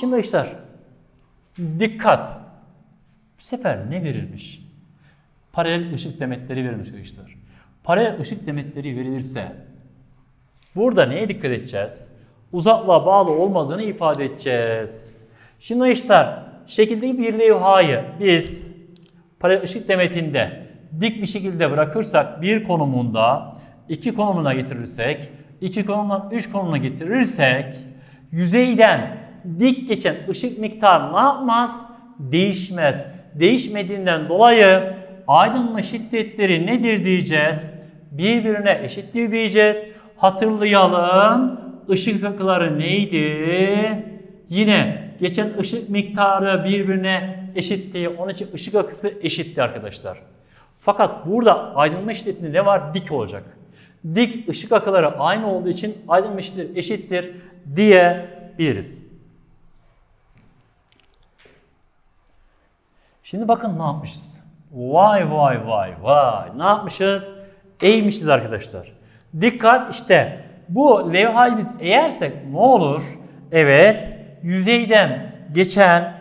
Şimdi arkadaşlar dikkat. Bu sefer ne verilmiş? Paralel ışık demetleri verilmiş arkadaşlar. Paralel ışık demetleri verilirse burada neye dikkat edeceğiz? Uzaklığa bağlı olmadığını ifade edeceğiz. Şimdi arkadaşlar şekildeki bir levhayı biz paralel ışık demetinde dik bir şekilde bırakırsak bir konumunda iki konumuna getirirsek, iki konumdan üç konumuna getirirsek yüzeyden dik geçen ışık miktarı ne yapmaz? Değişmez. Değişmediğinden dolayı aydınlatma şiddetleri nedir diyeceğiz? Birbirine eşittir diyeceğiz. Hatırlayalım. Işık akıları neydi? Yine geçen ışık miktarı birbirine eşitti. Onun için ışık akısı eşitti arkadaşlar. Fakat burada aydınlatma şiddetinde ne var? Dik olacak. Dik ışık akıları aynı olduğu için şiddeti eşittir diyebiliriz. Şimdi bakın ne yapmışız. Vay vay vay vay. Ne yapmışız? Eğmişiz arkadaşlar. Dikkat işte bu levhayı biz eğersek ne olur? Evet yüzeyden geçen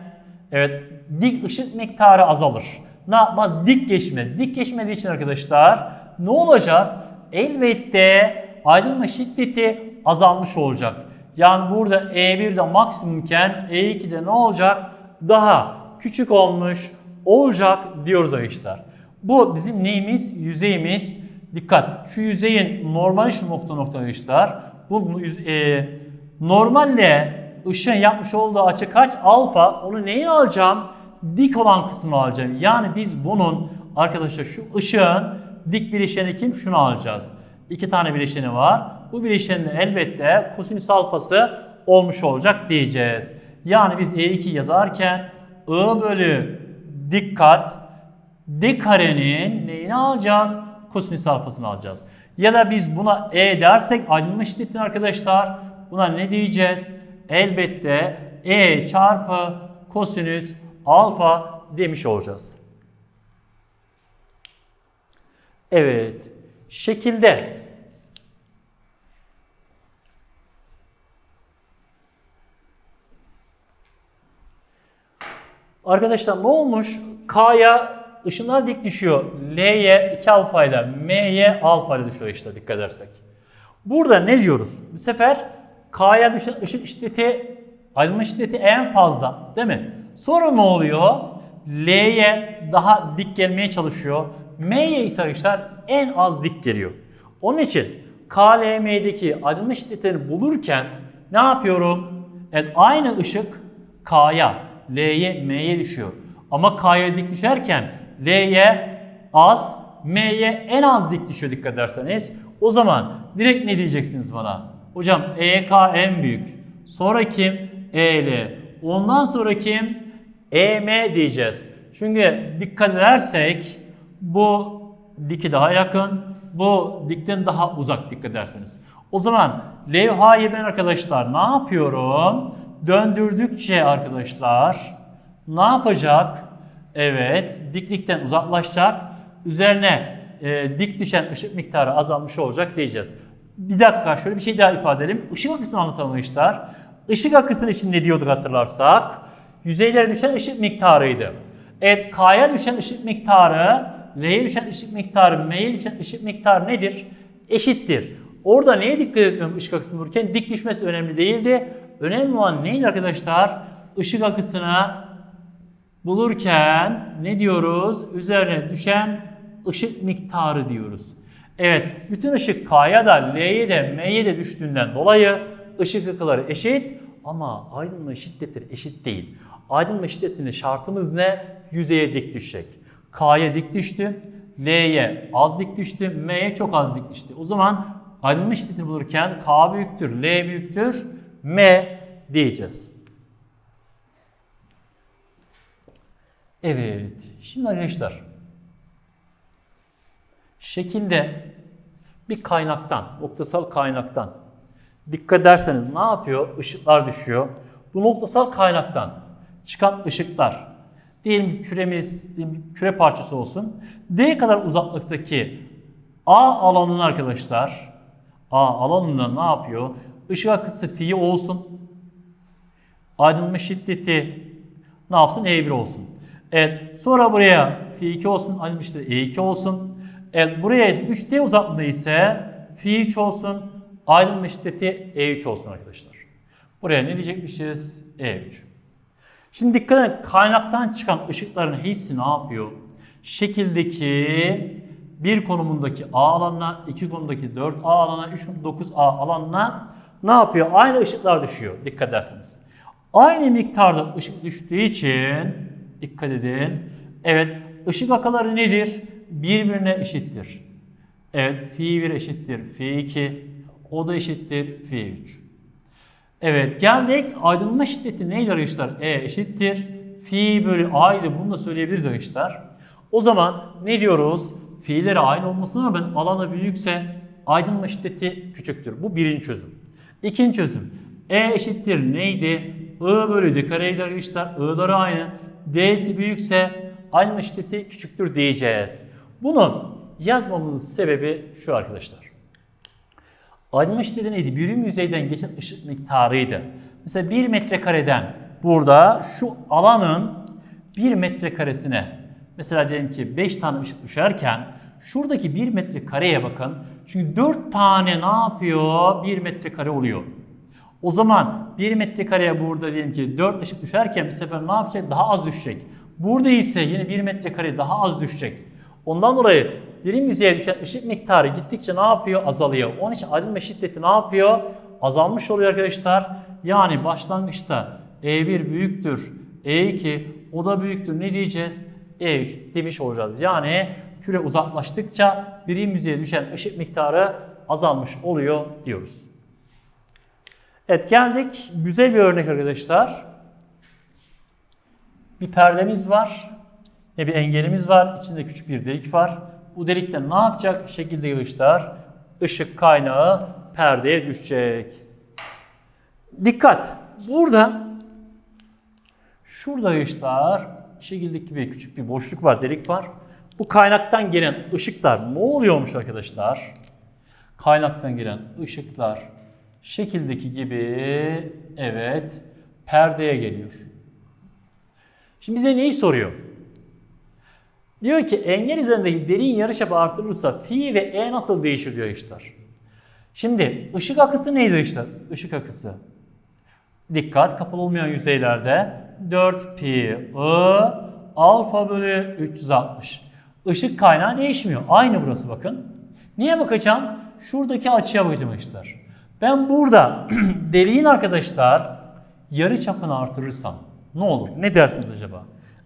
evet dik ışık miktarı azalır. Ne yapmaz? Dik geçmez. Dik geçmediği için arkadaşlar ne olacak? Elbette aydınlatma şiddeti azalmış olacak. Yani burada E1'de maksimumken E2'de ne olacak? Daha küçük olmuş olacak diyoruz arkadaşlar. Bu bizim neyimiz? Yüzeyimiz. Dikkat. Şu yüzeyin normali şu nokta nokta arkadaşlar. Bu e, normalle ışığın yapmış olduğu açı kaç? Alfa. Onu neyi alacağım? Dik olan kısmını alacağım. Yani biz bunun arkadaşlar şu ışığın dik bileşeni kim? Şunu alacağız. İki tane bileşeni var. Bu bileşenin elbette kosinüs alfası olmuş olacak diyeceğiz. Yani biz E2 yazarken I bölü dikkat D karenin neyini alacağız? Kosinüs alfasını alacağız. Ya da biz buna E dersek aydınlatma şiddetini arkadaşlar buna ne diyeceğiz? Elbette E çarpı kosinüs alfa demiş olacağız. Evet. Şekilde Arkadaşlar ne olmuş? K'ya ışınlar dik düşüyor. L'ye 2 alfa ile M'ye alfa ile düşüyor işte dikkat edersek. Burada ne diyoruz? Bu sefer K'ya düşen ışık şiddeti, aydınlatma şiddeti en fazla değil mi? Sonra ne oluyor? L'ye daha dik gelmeye çalışıyor. M'ye ise arkadaşlar en az dik geliyor. Onun için KLM'deki aydınlatma şiddetini bulurken ne yapıyorum? Evet aynı ışık K'ya, L'ye, M'ye düşüyor. Ama K'ya dik düşerken L'ye az, M'ye en az dik düşüyor dikkat ederseniz. O zaman direkt ne diyeceksiniz bana? Hocam EK en büyük. Sonra kim? EL. Ondan sonra kim? EM diyeceğiz. Çünkü dikkat edersek bu diki daha yakın, bu dikten daha uzak dikkat ederseniz. O zaman levhayı ben arkadaşlar ne yapıyorum? Döndürdükçe arkadaşlar ne yapacak? Evet, diklikten uzaklaşacak. Üzerine e, dik düşen ışık miktarı azalmış olacak diyeceğiz. Bir dakika şöyle bir şey daha ifade edelim. Işık akısını anlatalım arkadaşlar. Işık akısının için ne diyorduk hatırlarsak? Yüzeylere düşen ışık miktarıydı. Evet, K'ya düşen ışık miktarı, L'ye düşen ışık miktarı, M'ye düşen ışık miktarı nedir? Eşittir. Orada neye dikkat etmiyorum ışık akısını bulurken? Dik düşmesi önemli değildi. Önemli olan neydi arkadaşlar? Işık akısına bulurken ne diyoruz? Üzerine düşen ışık miktarı diyoruz. Evet, bütün ışık K'ya da L'ye de M'ye de düştüğünden dolayı ışık akıları eşit ama aydınlatma şiddetleri eşit değil. Aydınlatma şiddetinde şartımız ne? Yüzeye dik düşecek. K'ya dik düştü, L'ye az dik düştü, M'ye çok az dik düştü. O zaman aydınlatma şiddetini bulurken K büyüktür, L büyüktür, M diyeceğiz. Evet, şimdi arkadaşlar şekilde bir kaynaktan, noktasal kaynaktan dikkat ederseniz ne yapıyor? Işıklar düşüyor. Bu noktasal kaynaktan çıkan ışıklar diyelim ki küremiz küre parçası olsun. D kadar uzaklıktaki A alanının arkadaşlar A alanında ne yapıyor? Işık akısı fi olsun. Aydınlatma şiddeti ne yapsın? E1 olsun. Evet. Sonra buraya Fi2 olsun. Aydınlatma şiddeti E2 olsun. Evet. Buraya 3D uzaklığı ise Fi3 olsun. Aydınlatma şiddeti E3 olsun arkadaşlar. Buraya ne diyecekmişiz? E3. Şimdi dikkat edin kaynaktan çıkan ışıkların hepsi ne yapıyor? Şekildeki bir konumundaki A alanına, iki konumundaki 4A alanına, 3 9A alanına ne yapıyor? Aynı ışıklar düşüyor dikkat ederseniz. Aynı miktarda ışık düştüğü için dikkat edin. Evet ışık akaları nedir? Birbirine eşittir. Evet Fi1 eşittir Fi2. O da eşittir Fi3. Evet geldik aydınlanma şiddeti neydi arkadaşlar? E eşittir. Fi bölü A'ydı bunu da söyleyebiliriz arkadaşlar. O zaman ne diyoruz? Fi'leri aynı olmasına rağmen alanı büyükse aydınlanma şiddeti küçüktür. Bu birinci çözüm. İkinci çözüm. E eşittir neydi? I bölü D kareydi arkadaşlar. I'ları aynı. D'si büyükse aydınlanma şiddeti küçüktür diyeceğiz. Bunun yazmamızın sebebi şu arkadaşlar. Aydınlatma şiddeti neydi? Birim yüzeyden geçen ışık miktarıydı. Mesela 1 metrekareden burada şu alanın 1 metrekaresine mesela diyelim ki 5 tane ışık düşerken şuradaki 1 metrekareye bakın. Çünkü 4 tane ne yapıyor? 1 metrekare oluyor. O zaman 1 metrekareye burada diyelim ki 4 ışık düşerken bu sefer ne yapacak? Daha az düşecek. Burada ise yine 1 metrekare daha az düşecek. Ondan dolayı birim yüzeye düşen ışık miktarı gittikçe ne yapıyor? Azalıyor. Onun için aydınlatma şiddeti ne yapıyor? Azalmış oluyor arkadaşlar. Yani başlangıçta E1 büyüktür, E2 o da büyüktür. Ne diyeceğiz? E3 demiş olacağız. Yani küre uzaklaştıkça birim yüzeye düşen ışık miktarı azalmış oluyor diyoruz. Evet geldik. Güzel bir örnek arkadaşlar. Bir perdemiz var. Ne bir engelimiz var. İçinde küçük bir delik var. Bu delikten ne yapacak? Şekilde ışıklar. Işık kaynağı perdeye düşecek. Dikkat! Burada şurada ışıklar şekildeki bir küçük bir boşluk var, delik var. Bu kaynaktan gelen ışıklar ne oluyormuş arkadaşlar? Kaynaktan gelen ışıklar şekildeki gibi evet perdeye geliyor. Şimdi bize neyi soruyor? Diyor ki engel üzerindeki derin yarıçapı artırılırsa pi ve e nasıl değişir diyor işler. Şimdi ışık akısı neydi işte? Işık akısı. Dikkat kapalı olmayan yüzeylerde 4 pi i alfa bölü 360. Işık kaynağı değişmiyor. Aynı burası bakın. Niye bakacağım? Şuradaki açıya bakacağım arkadaşlar. Ben burada deliğin arkadaşlar yarı çapını artırırsam ne olur? Ne dersiniz acaba?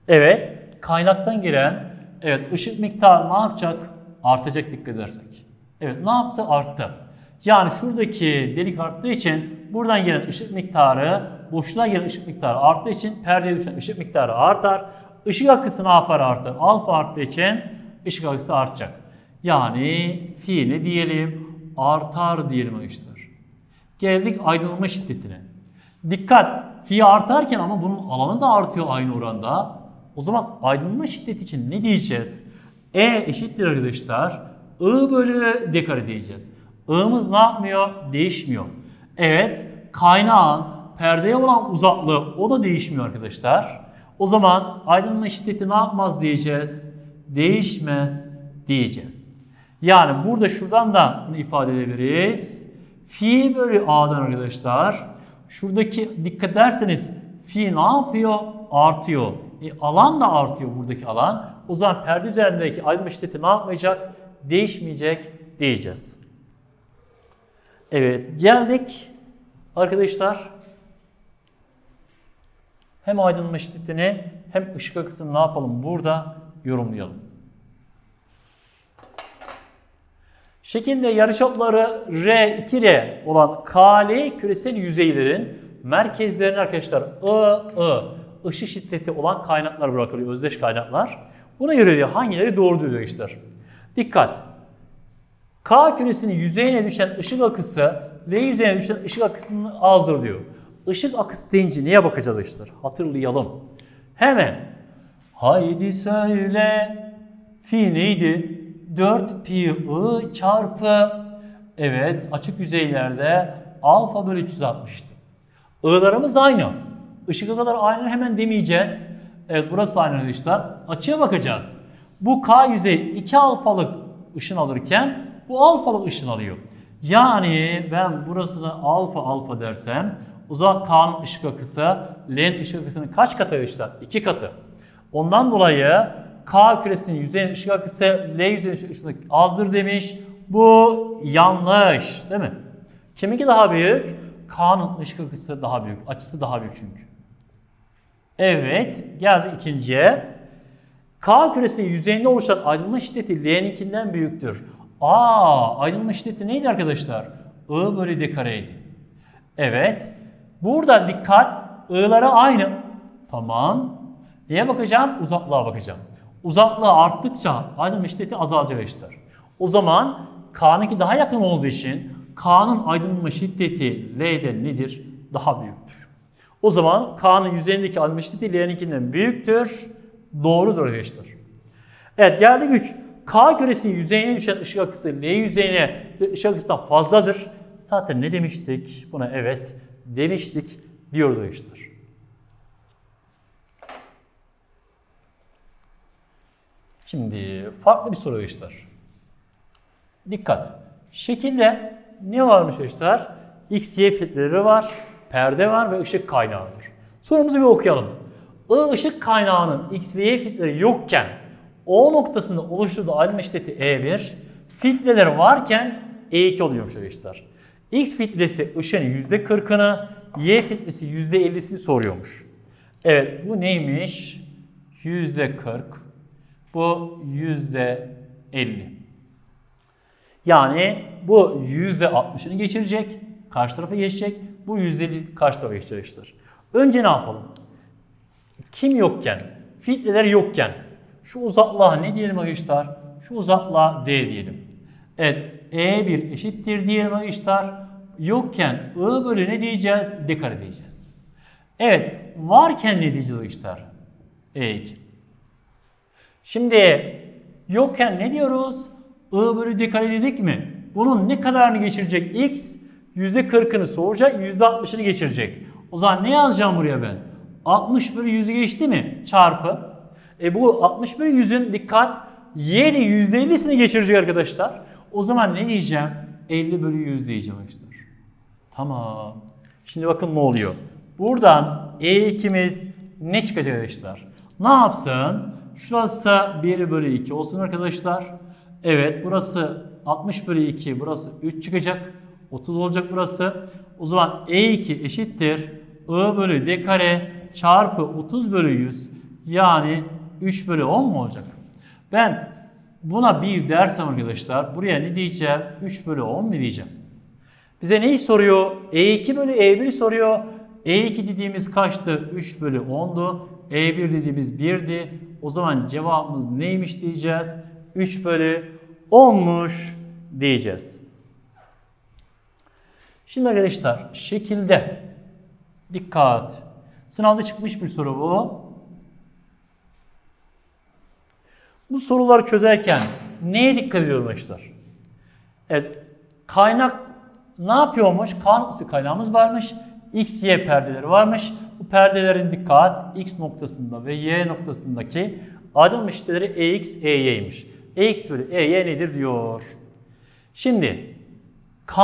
Evet, kaynaktan giren evet ışık miktarı ne yapacak? Artacak dikkat edersek. Evet, ne yaptı? Arttı. Yani şuradaki delik arttığı için buradan gelen ışık miktarı, boşluğa gelen ışık miktarı arttığı için perdeye düşen ışık miktarı artar. Işık akısı ne yapar artar? Alfa arttığı için ışık akısı artacak. Yani fi ne diyelim? Artar diyelim arkadaşlar. Geldik aydınlanma şiddetine. Dikkat! Fi artarken ama bunun alanı da artıyor aynı oranda. O zaman aydınlanma şiddeti için ne diyeceğiz? E eşittir arkadaşlar. I bölü d kare diyeceğiz. I'mız ne yapmıyor? Değişmiyor. Evet kaynağın perdeye olan uzaklığı o da değişmiyor arkadaşlar. O zaman aydınlanma şiddeti ne yapmaz diyeceğiz? Değişmez diyeceğiz. Yani burada şuradan da bunu ifade edebiliriz. Fi bölü A'dan arkadaşlar. Şuradaki dikkat ederseniz fi ne yapıyor? Artıyor. E, alan da artıyor buradaki alan. O zaman perde üzerindeki aydınlatma şiddeti ne yapmayacak? Değişmeyecek diyeceğiz. Evet geldik arkadaşlar. Hem aydınlanma şiddetini hem ışık akısını ne yapalım burada yorumlayalım. Şekilde yarıçapları R, 2R olan KL küresel yüzeylerin merkezlerine arkadaşlar I, I ışık şiddeti olan kaynaklar bırakılıyor. Özdeş kaynaklar. Buna göre diyor hangileri doğru diyor arkadaşlar. Dikkat. K küresinin yüzeyine düşen ışık akısı L yüzeyine düşen ışık akısının azdır diyor. Işık akısı deyince neye bakacağız arkadaşlar? Hatırlayalım. Hemen. Haydi söyle. Fi neydi? 4 pi i çarpı evet açık yüzeylerde alfa bölü 360'tı. I'larımız aynı. Işık o kadar aynı hemen demeyeceğiz. Evet burası aynı arkadaşlar. Açıya bakacağız. Bu K yüzeyi 2 alfalık ışın alırken bu alfalık ışın alıyor. Yani ben burasına alfa alfa dersem o zaman K'nın ışık akısı L'nin ışık akısının kaç katı arkadaşlar? 2 katı. Ondan dolayı K küresinin yüzeyinin ışık akısı L yüzeyinin ışık akısından azdır demiş. Bu yanlış değil mi? Kiminki daha büyük? K'nın ışık akısı daha büyük. Açısı daha büyük çünkü. Evet, geldi ikinciye. K küresinin yüzeyinde oluşan aydınlanma şiddeti L'ninkinden büyüktür. Aa, aydınlanma şiddeti neydi arkadaşlar? I bölü D kareydi. Evet. Burada dikkat. I'lara aynı. Tamam. Neye bakacağım? Uzaklığa bakacağım. Uzaklığı arttıkça aydınlanma şiddeti azalacak arkadaşlar. O zaman K'nınki daha yakın olduğu için K'nın aydınlanma şiddeti L'den nedir? Daha büyüktür. O zaman K'nın yüzeyindeki şiddeti L'ninkinden büyüktür. Doğrudur arkadaşlar. Evet geldik 3. K küresinin yüzeyine düşen ışık akısı L yüzeyine ışık akısından fazladır. Zaten ne demiştik? Buna evet demiştik diyoruz arkadaşlar. Şimdi farklı bir soru arkadaşlar. Dikkat. Şekilde ne varmış arkadaşlar? X, Y filtreleri var, perde var ve ışık kaynağı var. Sorumuzu bir okuyalım. I ışık kaynağının X ve Y filtreleri yokken O noktasında oluşturduğu aydınlatma şiddeti E1, filtreler varken E2 oluyormuş arkadaşlar. X filtresi ışığın %40'ını, Y filtresi %50'sini soruyormuş. Evet bu neymiş? %40. Bu %50. Yani bu %60'ını geçirecek, karşı tarafa geçecek. Bu %50 karşı tarafa arkadaşlar. Önce ne yapalım? Kim yokken, filtreler yokken şu uzaklığa ne diyelim arkadaşlar? Şu uzaklığa D diyelim. Evet E1 eşittir diyelim arkadaşlar. Yokken I bölü ne diyeceğiz? D kare diyeceğiz. Evet varken ne diyeceğiz arkadaşlar? E2. Şimdi yokken ne diyoruz? I bölü D kare dedik mi? Bunun ne kadarını geçirecek X? %40'ını soracak, %60'ını geçirecek. O zaman ne yazacağım buraya ben? 60 bölü 100'ü geçti mi? Çarpı. E bu 60 bölü 100'ün dikkat Y de %50'sini geçirecek arkadaşlar. O zaman ne diyeceğim? 50 bölü 100 diyeceğim arkadaşlar. Tamam. Şimdi bakın ne oluyor. Buradan E2'miz ne çıkacak arkadaşlar? Ne yapsın? Şurası 1 bölü 2 olsun arkadaşlar. Evet burası 60 bölü 2 burası 3 çıkacak. 30 olacak burası. O zaman E2 eşittir. I bölü D kare çarpı 30 bölü 100 yani 3 bölü 10 mu olacak? Ben buna 1 dersem arkadaşlar buraya ne diyeceğim? 3 bölü 10 mu diyeceğim? Bize neyi soruyor? E2 bölü E1 soruyor. E2 dediğimiz kaçtı? 3 bölü 10'du. E1 dediğimiz 1'di. O zaman cevabımız neymiş diyeceğiz? 3 bölü 10'muş diyeceğiz. Şimdi arkadaşlar şekilde dikkat. Sınavda çıkmış bir soru bu. Bu soruları çözerken neye dikkat ediyorum arkadaşlar? Evet, kaynak ne yapıyormuş? Kanun kaynağımız varmış. X, Y perdeleri varmış. Bu perdelerin dikkat X noktasında ve Y noktasındaki aydınlatma şiddetleri EX, EY'ymiş. EX bölü EY nedir diyor. Şimdi K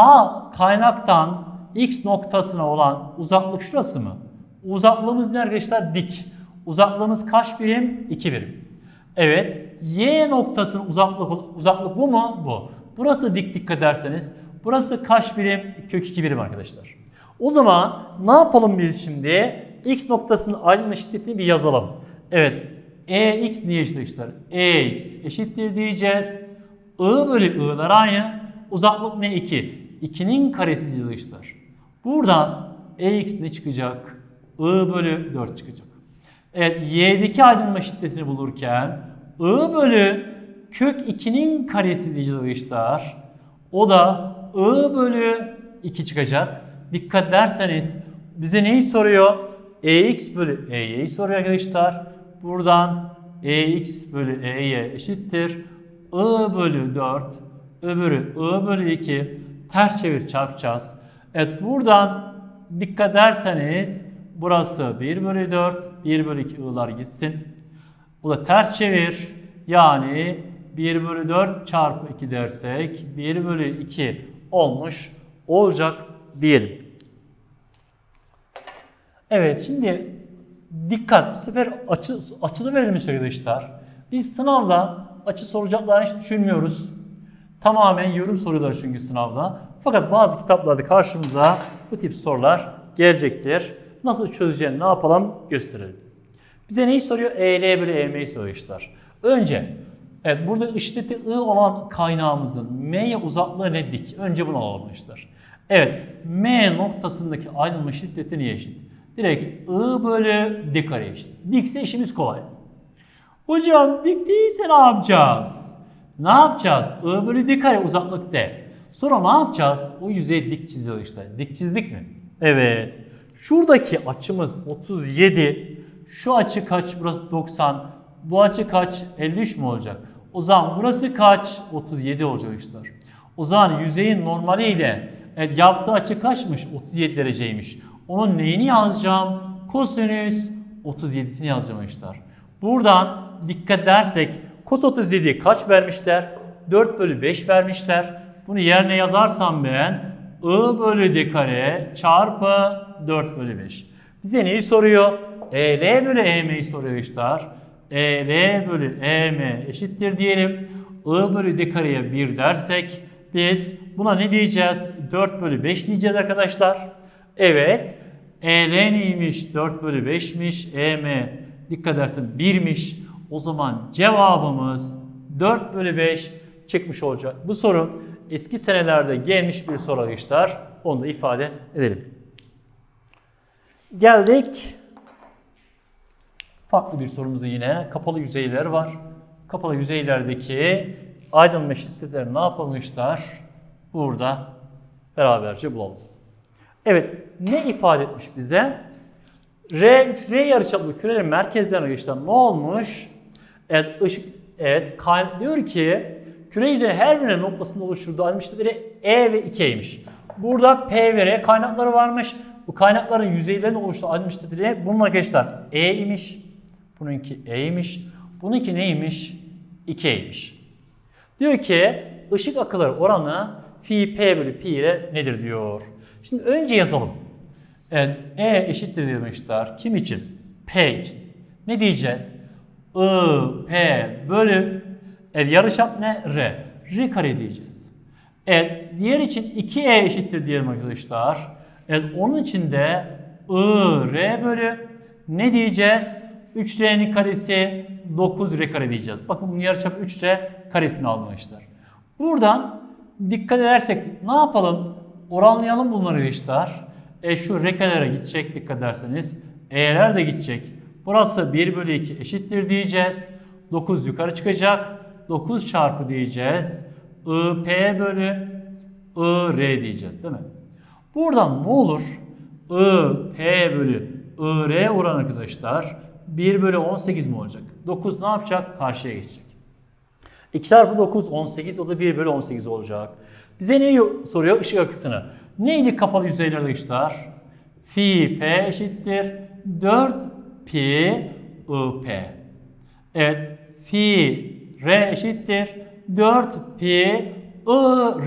kaynaktan X noktasına olan uzaklık şurası mı? Uzaklığımız ne arkadaşlar? Dik. Uzaklığımız kaç birim? 2 birim. Evet. Y noktasının uzaklık, uzaklık bu mu? Bu. Burası da dik dikkat ederseniz. Burası kaç birim? Kök 2 birim arkadaşlar. O zaman ne yapalım biz şimdi? X noktasının aydınlatma şiddetini bir yazalım. Evet. EX niye eşit arkadaşlar? EX eşittir diyeceğiz. I bölü I'lar aynı. Uzaklık ne? 2. 2'nin karesi diyeceğiz arkadaşlar. Buradan EX ne çıkacak? I bölü 4 çıkacak. Evet Y'deki aydınlatma şiddetini bulurken I bölü kök 2'nin karesi diyeceğiz. O da I bölü 2 çıkacak. Dikkat derseniz bize neyi soruyor? EX bölü EY'yi soruyor arkadaşlar. Buradan EX bölü EY eşittir. I bölü 4 öbürü I bölü 2 ters çevir çarpacağız. Evet buradan dikkat ederseniz burası 1 bölü 4, 1 bölü 2 i'lar gitsin. Bu da ters çevir. Yani 1 bölü 4 çarpı 2 dersek 1 bölü 2 olmuş olacak diyelim. Evet şimdi dikkat bu sefer açı, açılı verilmiş arkadaşlar. Biz sınavda açı soracaklarını hiç düşünmüyoruz. Tamamen yorum soruyorlar çünkü sınavda. Fakat bazı kitaplarda karşımıza bu tip sorular gelecektir. Nasıl çözeceğini ne yapalım gösterelim. Bize neyi soruyor? EL bölü EM'yi soruyor işler. Önce evet burada işleti I olan kaynağımızın M'ye uzaklığı ne dik? Önce bunu alalım işler. Evet M noktasındaki aydınlanma şiddeti niye eşit? Direkt I bölü D kare eşit. Dikse işimiz kolay. Hocam dik değilse ne yapacağız? Ne yapacağız? I bölü D kare uzaklık D. Sonra ne yapacağız? O yüzeye dik çiziyor işte. Dik çizdik mi? Evet. Şuradaki açımız 37. Şu açı kaç? Burası 90. Bu açı kaç? 53 mü olacak? O zaman burası kaç? 37 olacak işte. O zaman yüzeyin normaliyle evet, yaptığı açı kaçmış? 37 dereceymiş. Onun neyini yazacağım? Kosinüs 37'sini yazacağım arkadaşlar. Buradan dikkat edersek cos 37'yi kaç vermişler? 4 bölü 5 vermişler. Bunu yerine yazarsam ben I bölü D kare çarpı 4 bölü 5. Bize neyi soruyor? EL bölü EM'yi soruyor işler. EL bölü EM eşittir diyelim. I bölü D kareye 1 dersek biz buna ne diyeceğiz? 4 bölü 5 diyeceğiz arkadaşlar. Evet. EL neymiş? 4 bölü 5'miş. EM dikkat edersen 1'miş. O zaman cevabımız 4 bölü 5 çıkmış olacak. Bu soru eski senelerde gelmiş bir soru arkadaşlar. Onu da ifade edelim. Geldik. Farklı bir sorumuza yine. Kapalı yüzeyler var. Kapalı yüzeylerdeki aydınlanma şiddetleri ne yapılmışlar? Burada beraberce bulalım. Evet, ne ifade etmiş bize? R3, R yarıçaplı kürelerin merkezlerine geçten ne olmuş? Evet, ışık, evet, kay- diyor ki küre yüzeyi her birinin noktasında oluşturduğu şiddetleri E ve 2'ymiş. Burada P ve R kaynakları varmış. Bu kaynakların yüzeylerinde oluştuğu aydınlanma şiddetleri bunun arkadaşlar E imiş. Bununki E'ymiş. Bununki neymiş? 2'ymiş. Diyor ki ışık akıları oranı fi p bölü pi ile nedir diyor. Şimdi önce yazalım. Evet, E eşittir demişler. Kim için? P için. Ne diyeceğiz? I, P bölü evet, yarıçap ne? R. R kare diyeceğiz. Evet, diğer için 2E eşittir diyelim arkadaşlar. Evet, onun için de I, R bölü ne diyeceğiz? 3R'nin karesi 9R kare diyeceğiz. Bakın bunun yarıçapı 3R karesini almışlar. Buradan dikkat edersek ne yapalım? Oranlayalım bunları işler. E şu rekelere gidecek dikkat ederseniz. E'ler de gidecek. Burası 1 bölü 2 eşittir diyeceğiz. 9 yukarı çıkacak. 9 çarpı diyeceğiz. I P bölü I R diyeceğiz değil mi? Buradan ne olur? I P bölü I R oran arkadaşlar 1 bölü 18 mi olacak? 9 ne yapacak? Karşıya geçecek. 2 çarpı 9 18 o da 1 bölü 18 olacak. Bize neyi soruyor? Işık akısını. Neydi kapalı yüzeylerde işler? Fi P eşittir 4 pi I P. Evet. Fi R eşittir 4 pi I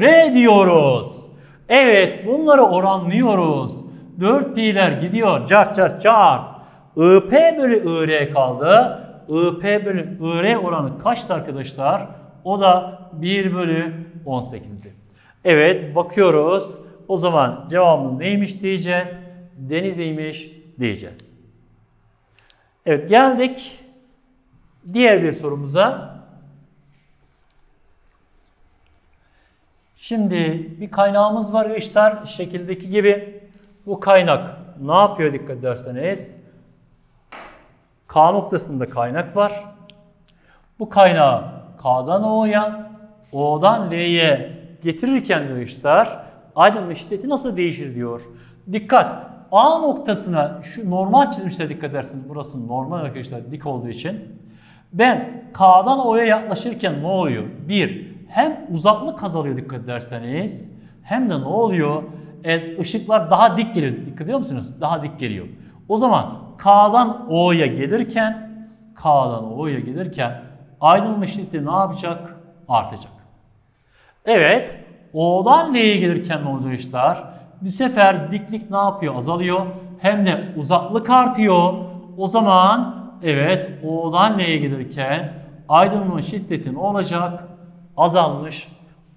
R diyoruz. Evet bunları oranlıyoruz. 4 pi'ler gidiyor. Cart cart cart. IP bölü IR kaldı. IP bölü IR oranı kaçtı arkadaşlar? O da 1 bölü 18'di. Evet bakıyoruz. O zaman cevabımız neymiş diyeceğiz. Denizliymiş diyeceğiz. Evet geldik diğer bir sorumuza. Şimdi bir kaynağımız var arkadaşlar şekildeki gibi. Bu kaynak ne yapıyor dikkat ederseniz? K noktasında kaynak var. Bu kaynağı K'dan O'ya, O'dan L'ye getirirken arkadaşlar aydınlanma şiddeti nasıl değişir diyor. Dikkat! A noktasına şu normal çizmişler dikkat ederseniz. Burası normal arkadaşlar dik olduğu için. Ben K'dan O'ya yaklaşırken ne oluyor? Bir, hem uzaklık azalıyor dikkat ederseniz hem de ne oluyor? Evet, ışıklar daha dik geliyor. Dikkat ediyor musunuz? Daha dik geliyor. O zaman K'dan O'ya gelirken K'dan O'ya gelirken aydınlanma şiddeti ne yapacak? Artacak. Evet, O'dan L'ye gelirken ne olacak işler? Bir sefer diklik ne yapıyor? Azalıyor. Hem de uzaklık artıyor. O zaman evet O'dan L'ye gelirken aydınlanma şiddeti ne olacak? Azalmış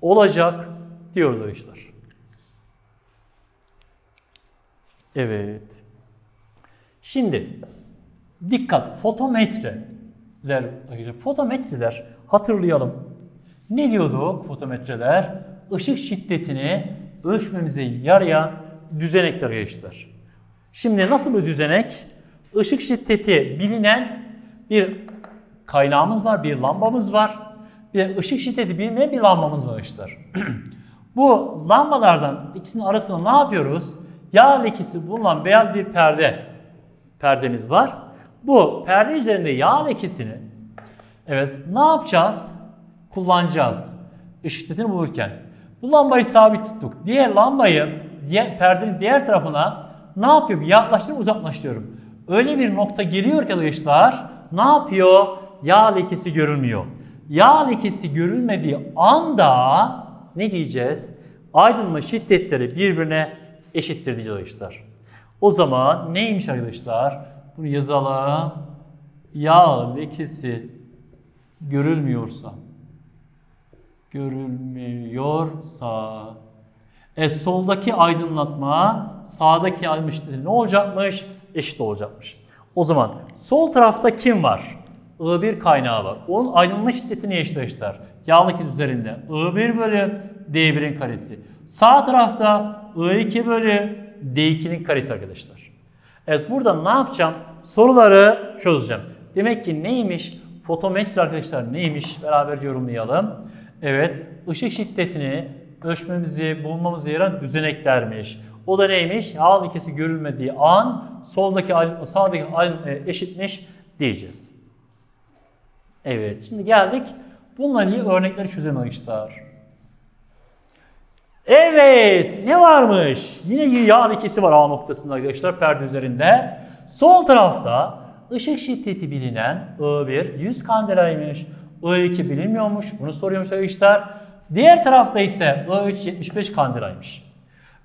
olacak diyoruz arkadaşlar. Evet. Şimdi dikkat fotometreler fotometreler hatırlayalım. Ne diyorduk fotometreler? Işık şiddetini ölçmemize yarayan düzenekler gençler. Şimdi nasıl bir düzenek? Işık şiddeti bilinen bir kaynağımız var, bir lambamız var. Bir ışık şiddeti bilmeyen bir lambamız var gençler. Bu lambalardan ikisinin arasında ne yapıyoruz? Yağ lekesi bulunan beyaz bir perde perdemiz var. Bu perde üzerinde yağ lekesini evet ne yapacağız? Kullanacağız. Işık şiddetini bulurken. Bu lambayı sabit tuttuk. Diğer lambayı diğer perdenin diğer tarafına ne yapıyor? Yaklaştırıp uzaklaştırıyorum. Öyle bir nokta geliyor arkadaşlar ne yapıyor? Yağ lekesi görülmüyor. Yağ lekesi görülmediği anda ne diyeceğiz? Aydınma şiddetleri birbirine eşittir diyeceğiz arkadaşlar. O zaman neymiş arkadaşlar? Bunu yazalım. Yağ lekesi görülmüyorsa görülmüyorsa e soldaki aydınlatma sağdaki aydınlatma ne olacakmış? Eşit olacakmış. O zaman sol tarafta kim var? I1 kaynağı var. Onun aydınlatma şiddetini eşitleştirir. Yağ lekesi üzerinde I1 bölü D1'in karesi. Sağ tarafta I2 bölü D2'nin karesi arkadaşlar. Evet burada ne yapacağım? Soruları çözeceğim. Demek ki neymiş? Fotometre arkadaşlar neymiş? Beraberce yorumlayalım. Evet, ışık şiddetini ölçmemizi, bulmamızı yarayan düzeneklermiş. O da neymiş? Yağ lekesi görülmediği an soldaki aydınlatma sağdaki aydınlatma eşitmiş diyeceğiz. Evet, şimdi geldik. Bununla ilgili örnekleri çözelim arkadaşlar. Evet, ne varmış? Yine bir yağ lekesi var A noktasında arkadaşlar perde üzerinde. Sol tarafta ışık şiddeti bilinen I1 100 kandelaymış. I2 bilinmiyormuş. Bunu soruyormuş arkadaşlar. Diğer tarafta ise I3 75 kandelaymış.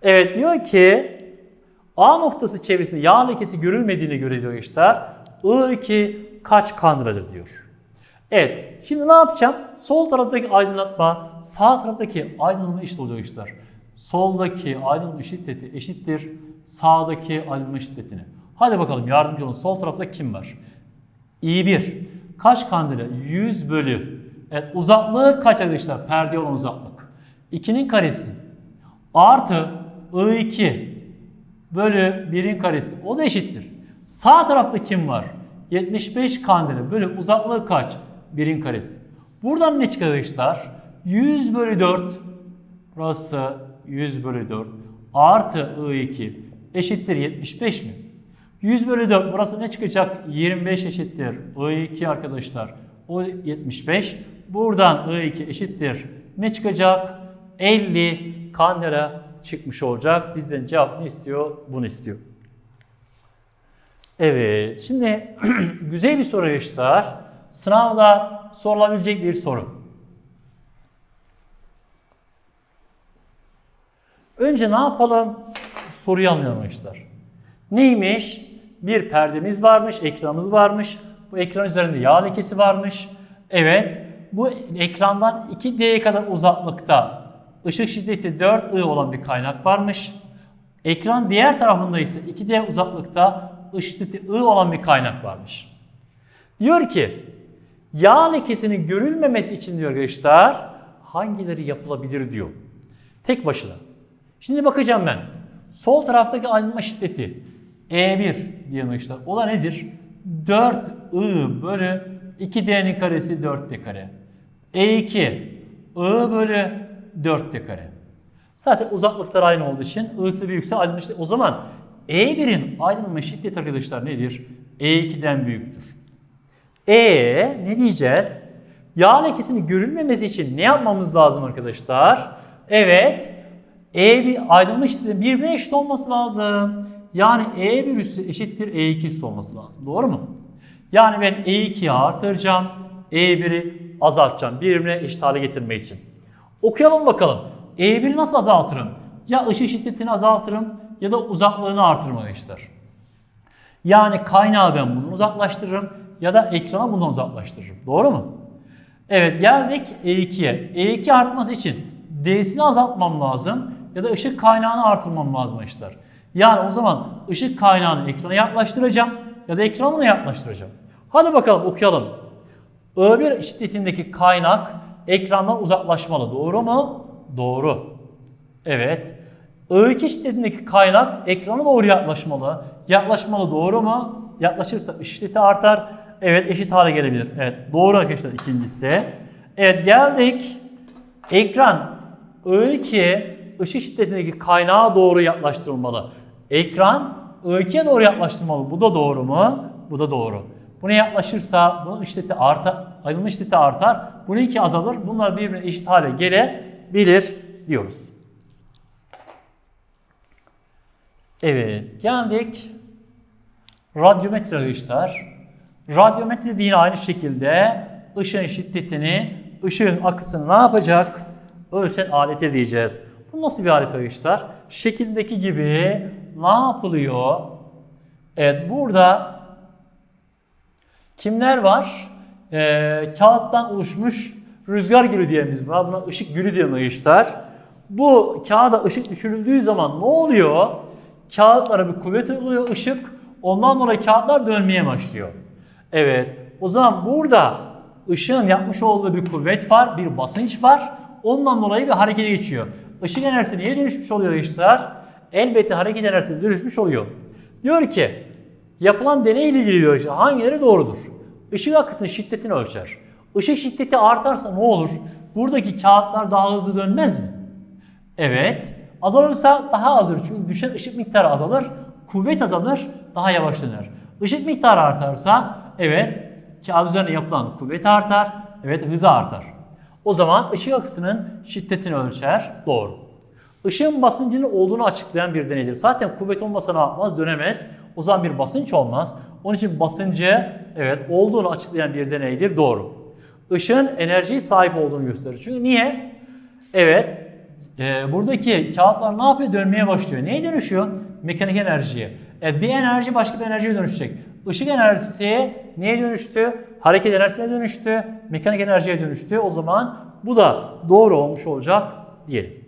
Evet diyor ki A noktası çevresinde yağ lekesi görülmediğine göre diyor arkadaşlar. I2 kaç kandıradır diyor. Evet. Şimdi ne yapacağım? Sol taraftaki aydınlatma sağ taraftaki aydınlatma eşit olacak arkadaşlar. Soldaki aydınlatma şiddeti eşittir sağdaki aydınlatma şiddetine. Hadi bakalım yardımcı olun. Sol tarafta kim var? I1. Kaç kandile? 100 bölü. Evet uzaklığı kaç arkadaşlar? Perde olan uzaklık. 2'nin karesi. Artı I2 bölü 1'in karesi. O da eşittir. Sağ tarafta kim var? 75 kandile bölü uzaklığı kaç? 1'in karesi. Buradan ne çıkar arkadaşlar? 100 bölü 4. Burası 100 bölü 4. Artı I2 eşittir 75 mi? 100 bölü 4 burası ne çıkacak? 25 eşittir. I2 arkadaşlar. O 75. Buradan I2 eşittir. Ne çıkacak? 50 kandela çıkmış olacak. Bizden cevap ne istiyor? Bunu istiyor. Evet. Şimdi güzel bir soru arkadaşlar. Sınavda sorulabilecek bir soru. Önce ne yapalım? Soruyu anlayalım arkadaşlar. Neymiş? Bir perdemiz varmış, ekranımız varmış. Bu ekran üzerinde yağ lekesi varmış. Evet, bu ekrandan 2D'ye kadar uzaklıkta ışık şiddeti 4I olan bir kaynak varmış. Ekran diğer tarafında ise 2D uzaklıkta ışık şiddeti I olan bir kaynak varmış. Diyor ki, yağ lekesinin görülmemesi için diyor arkadaşlar, hangileri yapılabilir diyor. Tek başına. Şimdi bakacağım ben. Sol taraftaki aydınlatma şiddeti E1 diye arkadaşlar. O da nedir? 4I bölü 2D'nin karesi 4D kare. E2 I bölü 4D kare. Zaten uzaklıklar aynı olduğu için I'sı büyükse aydınlatma şiddeti. O zaman E1'in aydınlatma şiddeti arkadaşlar nedir? E2'den büyüktür. E ne diyeceğiz? Yağ lekesinin görülmemesi için ne yapmamız lazım arkadaşlar? Evet. E bir aydınlatma şiddeti birbirine eşit olması lazım. Yani E1 üssü eşittir E2 üssü olması lazım. Doğru mu? Yani ben E2'yi artıracağım. E1'i azaltacağım. Birbirine eşit hale getirmek için. Okuyalım bakalım. E1'i nasıl azaltırım? Ya ışık şiddetini azaltırım ya da uzaklığını artırırım arkadaşlar. Yani kaynağı ben bundan uzaklaştırırım ya da ekrana bundan uzaklaştırırım. Doğru mu? Evet geldik E2'ye. E2 artması için D'sini azaltmam lazım ya da ışık kaynağını artırmam lazım arkadaşlar. Yani o zaman ışık kaynağını ekrana yaklaştıracağım ya da ekranı buna yaklaştıracağım. Hadi bakalım okuyalım. I1 şiddetindeki kaynak ekrandan uzaklaşmalı. Doğru mu? Doğru. Evet. I2 şiddetindeki kaynak ekrana doğru yaklaşmalı. Yaklaşmalı doğru mu? Yaklaşırsa şiddeti artar. Evet eşit hale gelebilir. Evet doğru arkadaşlar ikincisi. Evet geldik. Ekran I2 ışık şiddetindeki kaynağa doğru yaklaştırılmalı. Ekran I2'ye doğru yaklaştırmalı. Bu da doğru mu? Bu da doğru. Buna yaklaşırsa bunun şiddeti artar, aydınlık şiddeti artar. Bununki azalır. Bunlar birbirine eşit hale gelebilir diyoruz. Evet, geldik radyometre arkadaşlar. Radyometre de yine aynı şekilde ışığın şiddetini, ışığın akısını ne yapacak? Ölçen alete diyeceğiz. Bu nasıl bir alet arkadaşlar? Şekildeki gibi ne yapılıyor? Evet, burada kimler var? Ee, kağıttan oluşmuş rüzgar gülü diyelim biz buna. Buna ışık gülü diyelim arkadaşlar. Bu kağıda ışık düşürüldüğü zaman ne oluyor? Kağıtlara bir kuvvet uyguluyor ışık. Ondan sonra kağıtlar dönmeye başlıyor. Evet. O zaman burada ışığın yapmış olduğu bir kuvvet var, bir basınç var. Ondan dolayı bir harekete geçiyor. Işık enerjisi niye dönüşmüş oluyor arkadaşlar? Elbette hareket enerjisi dönüşmüş oluyor. Diyor ki yapılan deney ile ilgili diyor işte hangileri doğrudur? Işık akısının şiddetini ölçer. Işık şiddeti artarsa ne olur? Buradaki kağıtlar daha hızlı dönmez mi? Evet. Azalırsa daha azalır. Çünkü düşen ışık miktarı azalır. Kuvvet azalır. Daha yavaş döner. Işık miktarı artarsa evet kağıt üzerine yapılan kuvvet artar. Evet hızı artar. O zaman ışık akısının şiddetini ölçer. Doğru. Işığın basıncının olduğunu açıklayan bir deneydir. Zaten kuvvet olmasa ne yapmaz? Dönemez. O zaman bir basınç olmaz. Onun için basıncı evet olduğunu açıklayan bir deneydir. Doğru. Işığın enerjiye sahip olduğunu gösterir. Çünkü niye? Evet. e, buradaki kağıtlar ne yapıyor? Dönmeye başlıyor. Neye dönüşüyor? Mekanik enerjiye. Evet, bir enerji başka bir enerjiye dönüşecek. Işık enerjisi neye dönüştü? Hareket enerjisine dönüştü. Mekanik enerjiye dönüştü. O zaman bu da doğru olmuş olacak diyelim.